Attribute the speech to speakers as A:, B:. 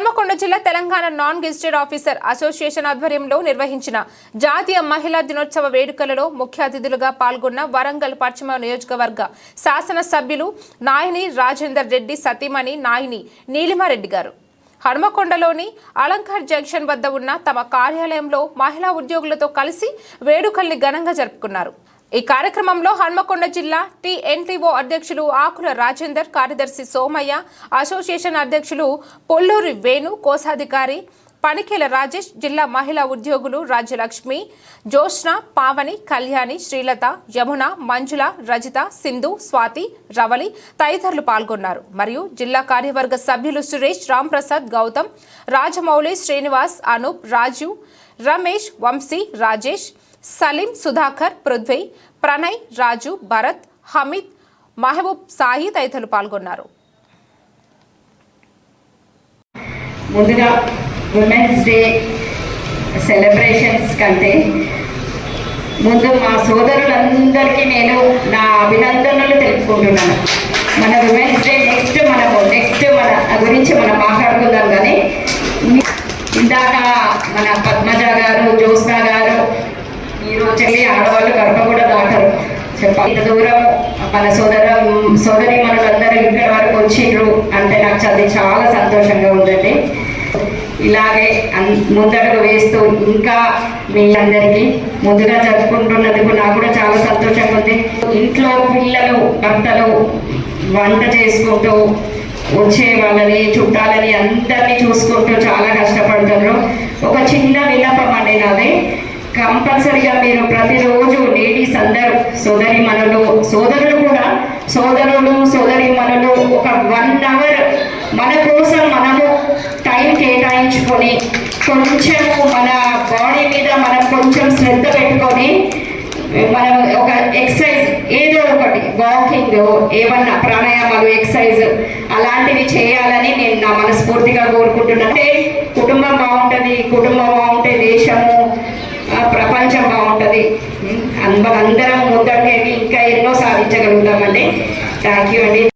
A: హన్మకొండ జిల్లా Telangana non gazetted officer association ఆధ్వర్యంలో నిర్వహించిన జాతీయ మహిళా దినోత్సవ వేడుకలలో ముఖ్య అతిథులుగా పాల్గొన్న వరంగల్ పశ్చిమ నియోజకవర్గ శాసనసభ్యులు నాయని రాజేందర్ రెడ్డి సతీమణి నాయని నీలిమారెడ్డి గారు. హన్మకొండలోని అలంకార్ జంక్షన్ వద్ద ఉన్న తమ కార్యాలయంలో మహిళా ఉద్యోగులతో కలిసి వేడుకల్ని ఘనంగా జరుపుకున్నారు. ఈ కార్యక్రమంలో హన్మకొండ జిల్లా టీఎన్టీఓ అధ్యక్షులు ఆకుల రాజేందర్ కార్యదర్శి సోమయ్య అసోసియేషన్ అధ్యక్షులు పొల్లూరి వేణు కోశాధికారి పనికేల రాజేష్ జిల్లా మహిళా ఉద్యోగులు రాజ్యలక్ష్మి జోష్న పావని కళ్యాణి శ్రీలత యమున మంజుల రజిత సింధు స్వాతి రవలి తదితరులు పాల్గొన్నారు. మరియు జిల్లా కార్యవర్గ సభ్యులు సురేష్ రాంప్రసాద్ గౌతమ్ రాజమౌళి శ్రీనివాస్ అనూప్ రాజు రమేష్ వంశీ రాజేష్ సలీం సుధాకర్ పృథ్వీ ప్రణయ్ రాజు భరత్ హమీద్ మహబూబ్ సాయి తదితరులు పాల్గొన్నారు.
B: ముందుగా ఉమెన్స్ డే సెలబ్రేషన్స్ కంటే ముందు మా సోదరులందరికీ నేను నా అభినందనలు తెలుపుకుంటున్నాను. మన ఉమెన్స్ డే నెక్స్ట్ మనము నెక్స్ట్ మన గురించి మనం మాట్లాడుకుందాం కానీ ఇందాక మన పద్మజ గారు జ్యోత్స్న గారు ఈరోజు వెళ్ళి ఆడవాళ్ళు గర్భ కూడా దాటరు. చెప్పాలి. ఇంత దూరం మన సోదర సోదరి మనలందరూ ఇక్కడ వరకు వచ్చిండ్రు అంటే నాకు అది చాలా సంతోషంగా ఉందండి. ఇలాగే అన్- ముందడుగు వేస్తూ ఇంకా మీ అందరికీ ముందుగా జరుపుకుంటున్నందుకు నాకు కూడా చాలా సంతోషంగా ఉంది. ఇంట్లో పిల్లలు భర్తలు వంట చేసుకుంటూ వచ్చే వాళ్ళని చుట్టాలని అందరినీ చూసుకుంటూ చాలా కష్టపడుతున్నారు. ఒక చిన్న విన్నపం అండి నాది. కంపల్సరిగా మీరు ప్రతిరోజు లేడీస్ అందరూ సోదరి మనలు సోదరులు కూడా సోదరులు సోదరి మనలు ఒక వన్ అవర్ మన కోసం మనము టైం కేటాయించుకొని కొంచెము మన బాడీ మీద మనం కొంచెం శ్రద్ధ పెట్టుకొని మనం ఒక ఎక్సర్సైజ్ ఏదో ఒకటి వాకింగ్ ఏమన్నా ప్రాణాయామాలు ఎక్సర్సైజ్ అలాంటివి చేయాలని నేను నా మనస్ఫూర్తిగా కోరుకుంటున్నాను. అంటే కుటుంబం బాగుంటుంది కుటుంబం బాగుంటే దేశము ప్రపంచం బాగుంటుంది. అందరం ముందండి ఇంకా ఎన్నో సాధించగలుగుతామండి. థ్యాంక్ యూ అండి.